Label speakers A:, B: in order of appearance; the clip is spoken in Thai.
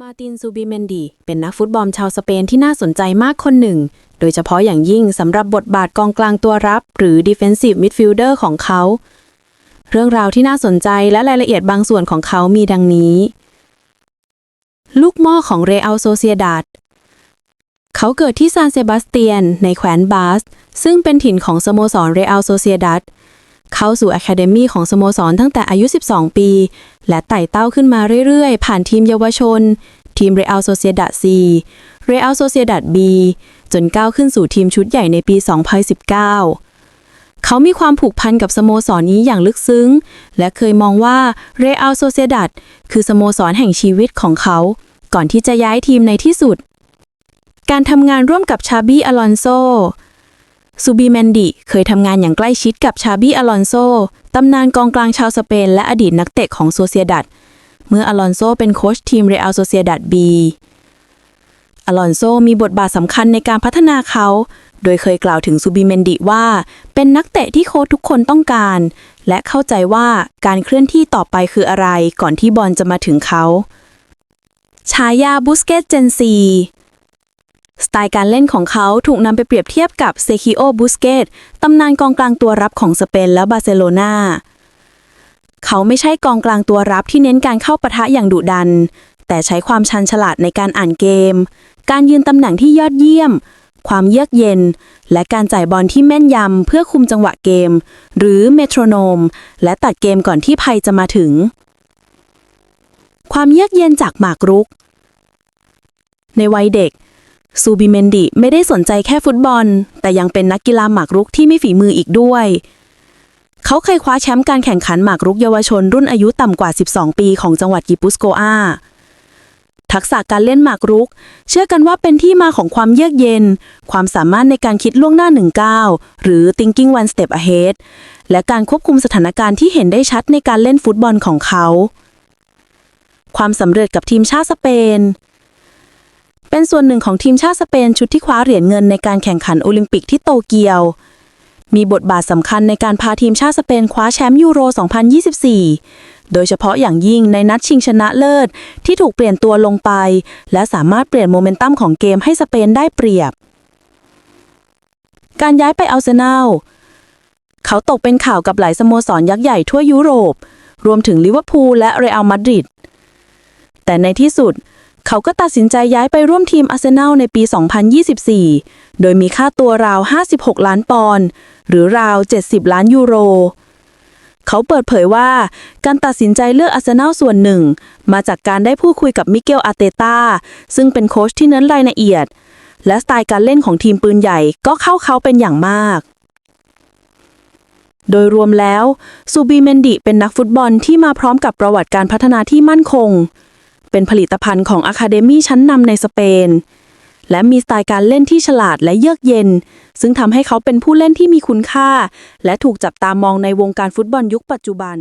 A: มาตินซูบิเมนดี เป็นนักฟุตบอลชาวสเปนที่น่าสนใจมากคนหนึ่ง โดยเฉพาะอย่างยิ่งสำหรับบทบาทกองกลางตัวรับ หรือ Defensive Midfielder ของเขา เรื่องราวที่น่าสนใจและรายละเอียดบางส่วนของเขามีดังนี้ ลูกหม่อของเรอัลโซเซียดาดเขาเกิดที่ซานเซบาสเตียน ในแคว้นบาส ซึ่งเป็นถิ่นของสโมสรเรอัลโซเซียดัด เข้าสู่อะคาเดมีของสโมสรตั้งแต่อายุ 12 ปี และไต่เต้าขึ้นมาเรื่อยๆ ผ่านทีมเยาวชน ทีมเรอัลโซเซียดัดซีเรอัลโซเซียดัดบีจนก้าวขึ้นสู่ทีมชุดใหญ่ในปี 2019 เขามีความผูกพันกับสโมสรนนี้อย่างลึกซึ้ง และเคยมองว่าเรอัลโซเซียดัดคือสโมสรแห่งชีวิตของเขา ก่อนที่จะย้ายทีมในที่สุด การทำงานร่วมกับชาบี้อลอนโซ ซูบีแมนดิเคยทำงานอย่างใกล้ชิดกับชาบี้อลอนโซตำนานกองกลางชาวสเปนและอดีตนักเตะของโซเซียดัด เมื่ออลอนโซเป็นโค้ชทีมเรอัลโซเซียดัดบีอลอนโซมีบทบาทสำคัญในการพัฒนาเขา โดยเคยกล่าวถึงซูบีเมนดิว่า เป็นนักเตะที่โค้ชทุกคนต้องการ และเข้าใจว่าการเคลื่อนที่ต่อไปคืออะไรก่อนที่บอลจะมาถึงเขาฉายาบุสเกตเจนซี ไตล์การเล่นของเขาถูกนำไปเปรียบเทียบกับเซคิโอบุสเกตตำนานกองกลางตัวรับของสเปนและบาร์เซโลนาเขาไม่ใช่กองกลางตัวรับที่เน้นการเข้าปะทะอย่างดุดัน แต่ใช้ความชันฉลาดในการอ่านเกม การยืนตำแหน่งที่ยอดเยี่ยม ความเยือกเย็น และการจ่ายบอลที่แม่นยำเพื่อคุมจังหวะเกม หรือเมโทรโนม และตัดเกมก่อนที่ภัยจะมาถึง ความเยือกเย็นจากหมากรุก ในวัยเด็ก ซูบิเมนดิไม่ได้สนใจแค่ฟุตบอล แต่ยังเป็นนักกีฬาหมากรุกที่มีฝีมืออีกด้วย เขาเคยคว้าแชมป์การแข่งขันหมากรุกเยาวชนรุ่นอายุต่ำกว่า 12 ปีของจังหวัดกิปุสโกอาทักษะการเล่นหมากรุก เชื่อกันว่าเป็นที่มาของความเยือกเย็น ความสามารถในการคิดล่วงหน้าหนึ่งก้าวหรือ thinking one step ahead และการควบคุมสถานการณ์ที่เห็นได้ชัดในการเล่นฟุตบอลของเขา ความสำเร็จกับทีมชาติสเปน เป็นส่วนหนึ่งของทีมชาติสเปนชุดที่คว้าเหรียญเงินในการแข่งขันโอลิมปิกที่โตเกียว มีบทบาทสำคัญในการพาทีมชาติสเปนคว้าแชมป์ยูโร 2024 โดยเฉพาะอย่างยิ่งในนัดชิงชนะเลิศ ที่ถูกเปลี่ยนตัวลงไป และสามารถเปลี่ยนโมเมนตัมของเกมให้สเปนได้เปรียบ การย้ายไปอัลเซนอลเขาตกเป็นข่าวกับหลายสโมสรยักษ์ใหญ่ทั่วยุโรป รวมถึงลิเวอร์พูลและเรอัลมาดริดแต่ในที่สุดเเขาก็ตัดสินใจย้ายไปร่วมทีมอาร์เซนอลในปี 2024 โดยมีค่าตัวราว 56 ล้านปอนด์หรือราว 70 ล้านยูโร เขาเปิดเผยว่า การตัดสินใจเลือกอาร์เซนอลส่วนหนึ่ง มาจากการได้พูดคุยกับมิเกลอาเตตาซึ่งเป็นโค้ชที่เน้นรายละเอียด และสไตล์การเล่นของทีมปืนใหญ่ก็เข้าเขาเป็นอย่างมากโดยรวมแล้ว ซูบีเมนดิเป็นนักฟุตบอลที่มาพร้อมกับประวัติการพัฒนาที่มั่นคง เป็นผลิตภัณฑ์ของอะคาเดมีชั้นนำในสเปน และมีสไตล์การเล่นที่ฉลาดและเยือกเย็น ซึ่งทำให้เขาเป็นผู้เล่นที่มีคุณค่า และถูกจับตามองในวงการฟุตบอลยุคปัจจุบัน